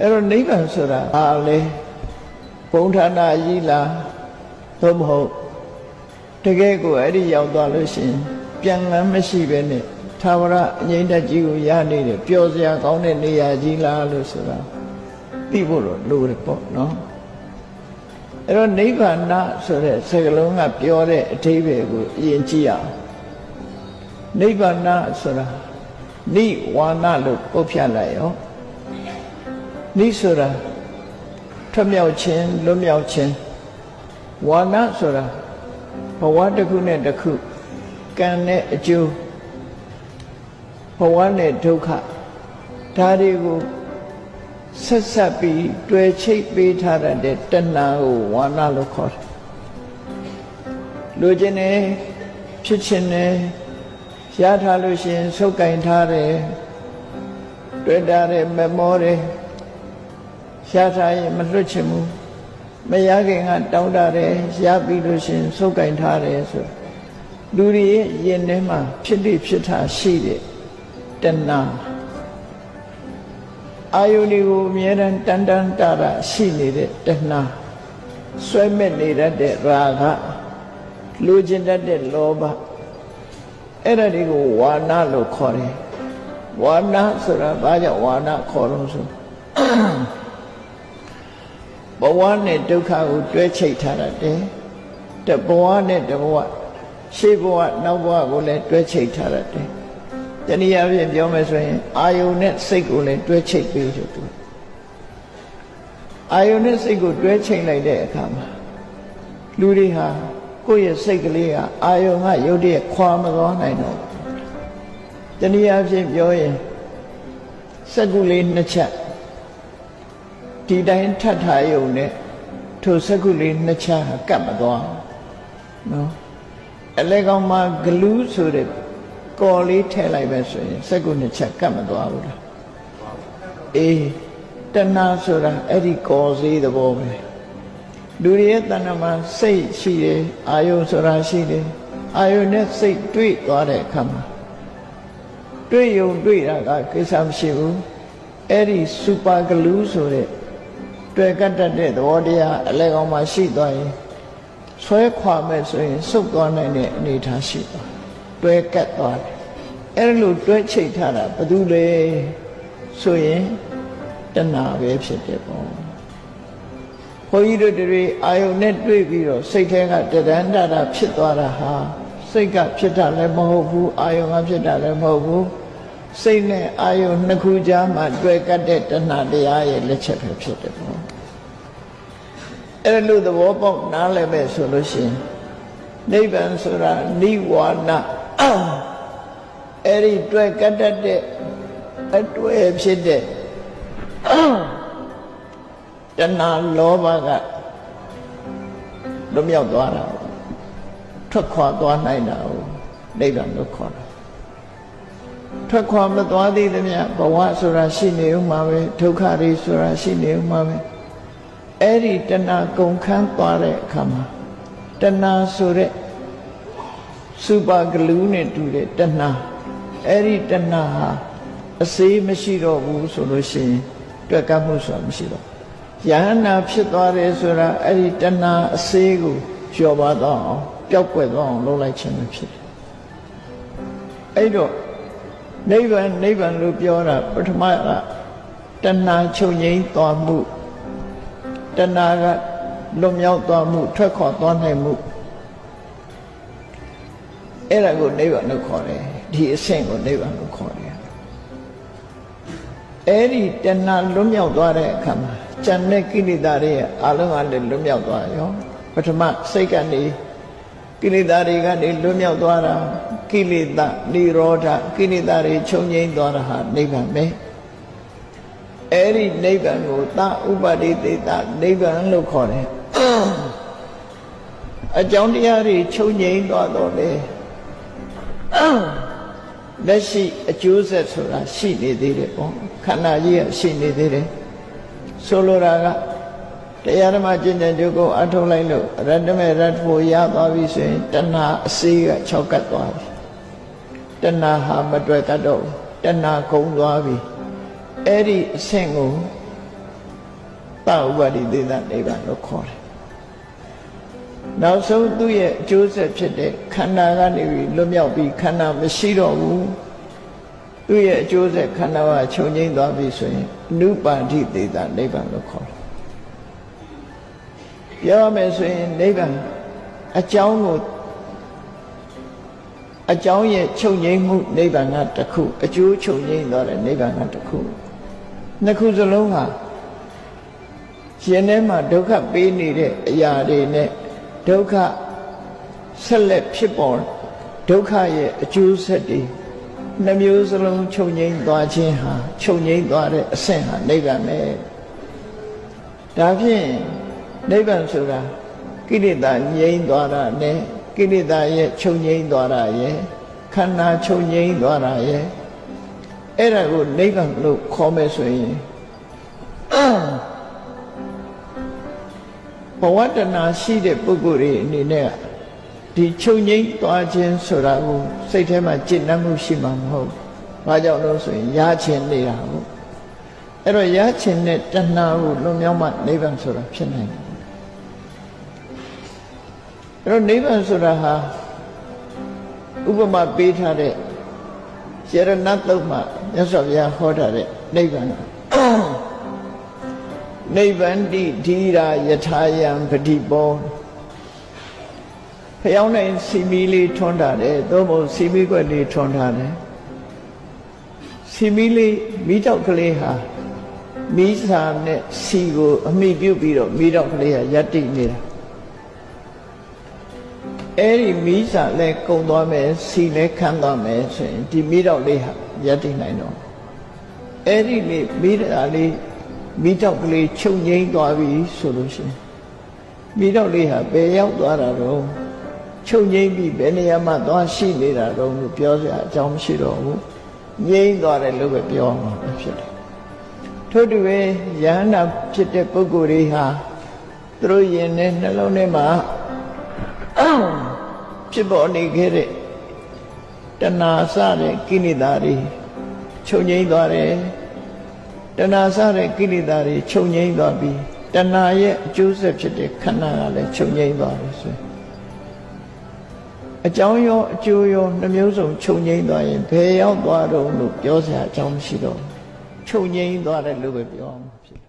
အဲ့တော့နိဗ္ဗာန်ဆိုတာဘာလဲဘုံဌာနကြီးလားသို့မဟုတ်တကယ်ကိုအဲ့ဒီရောက်သွားလို့ရှိရင်ပြန်လန်းမရှိပဲနဲ့သာဝရအငိမ့်တက်ကြီးကိုရနေတယ်ပျော်စရာကောင်းတဲ့နေရာကြီးလားလို့ဆိုတာသိဖို့တော့လိုတယ်ပေါ့နော်အဲ့တော့နိဗ္ဗာန်ဆိုတဲ့စကားလုံးကပြောတဲ့အဓိပ္ပာယ်ကိုအရင်ကြည့်အောင်နိဗ္ဗာန်ဆိုတာနိဝါဏလို့ပုတ်ဖြတ်လိုက်ရော နိဆိုတာထွတ်မြောက်ခြင်းလွတ်မြောက်ခြင်းဝါဏဆိုတာဘဝတစ်ခုနဲ့တစ်ခုကံနဲ့အကျိုးဘဝနဲ့ဒုက္ခဒါတွေကိုဆက်ဆက်ပြီးတွေ့ချိတ်ပေးထားတဲ့တဏှာကိုဝါဏလို့ခေါ်တယ်လူချင်းနဲ့ဖြစ်ချင်းနဲ့ရထားလို့ရှိရင်ဆုပ်ကင်ထားတယ်တွေ့တာတယ်မမောတယ် ရထားရင်မလွတ်ချင်ဘူးမရခင်ကတောင်းတတယ်ရပြီးလို့ရှိရင်ဆုပ်ကင်ထားတယ်ဆိုလူတွေရဲ့ရင်ထဲမှာဖြစ်လိဖြစ်တာရှိတဲ့တဏှာအာယုန်တွေကိုအမြဲတမ်းတန်တန်တာတာရှိနေတဲ့တဏှာဆွဲမဲ့နေတတ်တဲ့ရာဂလူကျင်တတ်တဲ့လောဘအဲ့ဒါတွေကိုဝါဏလို့ခေါ်တယ်ဝါဏဆိုတာဘာကြောင့်ဝါဏခေါ်လို့ဆို ဘဝနဲ့ဒုက္ခကိုတွဲချိတ်ထားတယ်တဘဝနဲ့တဘဝရှေးဘဝနောက်ဘဝကိုလည်းတွဲချိတ်ထားတယ်တနည်းအားဖြင့်ပြောမယ်ဆိုရင်အာယုန်နဲ့စိတ်ကိုလည်းတွဲချိတ်ပေးတယ်သူအာယုန်နဲ့စိတ်ကိုတွဲချိတ်လိုက်တဲ့အခါမှာလူတွေဟာကိုယ့်ရဲ့စိတ်ကလေးကအာယုံကရုပ်တရက်ခွာမသွားနိုင်တော့တနည်းအားဖြင့်ပြောရင်စက္ကူလေးနှစ်ချက် ဒီတိုင်းထပ်ထားရုံနဲ့ထိုစက္ကူလေးနှစ်ချက်ဟာကတ်မသွားနော်အလဲကောင်မှာဂလူးဆိုတဲ့ကော်လေးထည့်လိုက်ပဲဆိုရင်စက္ကူနှစ်ချက်ကတ်မသွားဘူးလားအေးတဏှာဆိုတာအဲ့ဒီကော်စည်းသဘောပဲလူတွေရဲ့တဏ္ဍမှာစိတ်ရှိတယ်အာယုဆိုတာရှိတယ်အာယုနဲ့စိတ်တွေ့သွားတဲ့အခါမှာတွေ့ယုံတွေ့တာကကိစ္စမရှိဘူးအဲ့ဒီစူပါဂလူးဆိုတဲ့ တွေ့ကတ်တတ်တဲ့သဘောတရားအလဲကောင်မှာရှိသွားရင်ဆွဲခွာမဲ့ဆိုရင်စုပ်သွားနိုင်တဲ့အနေအထားရှိသွားတွဲကတ်သွားတယ်အဲ့လိုတွဲချိတ်ထားတာဘာလို့လဲဆိုရင်တဏှာပဲဖြစ်တယ်ပေါ့ဘုန်းကြီးတို့တွေအာယုန်နဲ့တွေ့ပြီးတော့စိတ်ထဲကတဒန်းတတာဖြစ်သွားတာဟာစိတ်ကဖြစ်တာလည်းမဟုတ်ဘူးအာယုန်ကဖြစ်တာလည်းမဟုတ်ဘူး စိတ်နဲ့အာယုန်နှစ်ခုကြားမှာတွေ့ကတ်တဲ့တဏှာတရားရဲ့လက်ချက်ပဲဖြစ်တယ်ပေါ့အဲ့လိုသဘောပေါက်နားလည်မဲ့ဆိုလို့ရှိရင်နိဗ္ဗာန်ဆိုတာနိဝါဏအဲ့ဒီတွေ့ကတ်တဲ့အတွေ့ဖြစ်တဲ့တဏှာလောဘကလွတ်မြောက်သွားတာပေါ့ထွက်ခွာသွားနိုင်တာကိုနိဗ္ဗာန်လို့ခေါ်တာ ထွက်ခွာမသွားသေးသမျှဘဝဆိုတာရှိနေဦးမှာပဲဒုက္ခတွေဆိုတာရှိနေဦးမှာပဲအဲ့ဒီတဏှာကုန်ခန်းသွားတဲ့အခါမှာတဏှာဆိုတဲ့စူပါဂလူးနဲ့တူတဲ့တဏှာအဲ့ဒီတဏှာဟာအစေးမရှိတော့ဘူးဆိုလို့ရှိရင်တွက်ကပ်မှုဆိုတာမရှိတော့ယဟနာဖြစ်သွားတယ်ဆိုတာအဲ့ဒီတဏှာအစေးကိုလျှော်ပါတော့အောင်ပျောက်ကွယ်သွားအောင်လုပ်လိုက်ခြင်းပဲဖြစ်တယ်အဲ့တော့ နိဗ္ဗာန်နိဗ္ဗာန်လို့ပြောတာပထမကတဏှာချုပ်ငိမ့်သွားမှုတဏှာကလွတ်မြောက်သွားမှုထွက်ခွာသွားနိုင်မှုအဲ့ဒါကိုနိဗ္ဗာန်လို့ခေါ်တယ်ဒီအဆင့်ကိုနိဗ္ဗာန်လို့ခေါ်တယ်အဲ့ဒီတဏှာလွတ်မြောက်သွားတဲ့အခါမှာဉာဏ်နဲ့ကိလေသာတွေအလုံးအလည်းလွတ်မြောက်သွားရောပထမစိတ်ကနေ ကိလေသာတွေကနေလွတ်မြောက်သွားတာကိလေသာនិရောဓကိလေသာတွေချုပ်ငြိမ်းသွားတာဟာနိဗ္ဗာန်ပဲအဲ့ဒီနိဗ္ဗာန်ကိုသဥပတိတေတနိဗ္ဗာန်လို့ခေါ်တယ်အကြောင်းတရားတွေချုပ်ငြိမ်းသွားတော့လေလက်ရှိအကျိုးဆက်ဆိုတာရှိနေသေးတယ်ပေါ့ခန္ဓာကြီးကရှိနေသေးတယ်ဆိုလိုတာက တရားဓမ္မကျင့်တဲ့ဒုက္ခအထုတ်လိုက်လို့ရတ္တမေရတ္တဖို့ရသွားပြီဆိုရင်တဏှာအစေးက၆ကတ်သွားပြီတဏှာဟာမတွေ့ကတ်တော့တဏှာကုံသွားပြီအဲ့ဒီအဆင့်ကိုသဥပါတိသေသနိဗ္ဗာန်လို့ခေါ်တယ်နောက်ဆုံးသူ့ရဲ့အကျိုးဆက်ဖြစ်တဲ့ခန္ဓာကနေပြီးလွတ်မြောက်ပြီးခန္ဓာမရှိတော့ဘူးသူ့ရဲ့အကျိုးဆက်ခန္ဓာကချုပ်ငိမ့်သွားပြီဆိုရင်အနုပါတိသေသနိဗ္ဗာန်လို့ခေါ်တယ် ပြောရမယ်ဆိုရင်နိဗ္ဗာန်အကြောင်းကိုအကြောင်းရဲ့ချုပ်ငိမ့်မှုနိဗ္ဗာန်ကတစ်ခုအကျိုးချုပ်ငိမ့်သွားတဲ့နိဗ္ဗာန်ကတစ်ခုနှစ်ခုစလုံးဟာရှင်ထဲမှာဒုက္ခပေးနေတဲ့အရာတွေနဲ့ဒုက္ခဆက်လက်ဖြစ်ပေါ်ဒုက္ခရဲ့အကျိုးဆက်တွေနှမျိုးစလုံးချုပ်ငိမ့်သွားခြင်းဟာချုပ်ငိမ့်သွားတဲ့အဆင့်ဟာနိဗ္ဗာန်ပဲဒါဖြင့် နိဗ္ဗာန်ဆိုတာကိလေသာငြိမ်းသွားတာနဲ့ကိလေသာရဲ့ချုပ်ငြိမ်းသွားတာရဲ့ခန္ဓာချုပ်ငြိမ်းသွားတာရဲ့အဲ့ဒါကိုနိဗ္ဗာန်လို့ခေါ်မယ်ဆိုရင်ဘဝတဏရှိတဲ့ပုဂ္ဂိုလ်တွေအနေနဲ့ဒီချုပ်ငြိမ်းသွားခြင်းဆိုတာကိုစိတ်ထဲမှာจิตနှမှုရှိမှာမဟုတ်။ဘာကြောင့်လို့ဆိုရင်ရခြင်းနေတာဟုတ်။အဲ့တော့ရခြင်းနဲ့တဏှာကိုလွန်မြောက်မှနိဗ္ဗာန်ဆိုတာဖြစ်နိုင်တယ်။ အဲ့တော့နိဗ္ဗာန်ဆိုတာဟာဥပမာပေးထားတဲ့ယရဏတုတ်မှာမြတ်စွာဘုရားဟောထားတဲ့နိဗ္ဗာန်နိဗ္ဗန္တိဓီရာယထာယံပတိပောဖျောင်းနိုင်စီမီလေးထွန်းထားတယ်သို့မဟုတ်စီမီကွက်လေးထွန်းထားတယ်စီမီလေးမိတော့ကလေးဟာမိစာနဲ့စီကိုအမိပြုတ်ပြီးတော့မိတော့ကလေးဟာယက်တိနေတာ အဲ့ဒီမိစာလဲကုံသွားမယ်စီလဲခန်းသွားမယ်ဆိုရင်ဒီမိတော့လေးဟာယက်တိနိုင်တော့အဲ့ဒီလေးမိတာလေးမိတော့ကလေးချုပ်ငိမ့်သွားပြီဆိုလို့ရှိရင်မိတော့လေးဟာဘယ်ရောက်သွားတာတော့ချုပ်ငိမ့်ပြီးဘယ်နေရာမှာသွားရှိနေတာတော့လို့ပြောစရာအကြောင်းမရှိတော့ဘူးငိမ့်သွားတယ်လို့ပဲပြောမှာဖြစ်တယ်ထို့တူပဲယန္တာဖြစ်တဲ့ပုဂ္ဂိုလ်တွေဟာသူတို့ယင်တဲ့နှလုံးထဲမှာ ဖြစ်ပေါ်နေခဲ့တဲ့တဏှာစတဲ့ကိလေသာတွေချုပ်ငိမ့်သွားတယ်တဏှာစတဲ့ကိလေသာတွေချုပ်ငိမ့်သွားပြီးတဏှာရဲ့အကျိုးဆက်ဖြစ်တဲ့ခန္ဓာကလည်းချုပ်ငိမ့်သွားတယ်ဆိုရင်အကြောင်းရောအကျိုးရောနှမျိုးစုံချုပ်ငိမ့်သွားရင်ဘယ်ရောက်သွားတော့လို့ပြောစရာအကြောင်းမရှိတော့ချုပ်ငိမ့်သွားတယ်လို့ပဲပြောအောင်ဖြစ်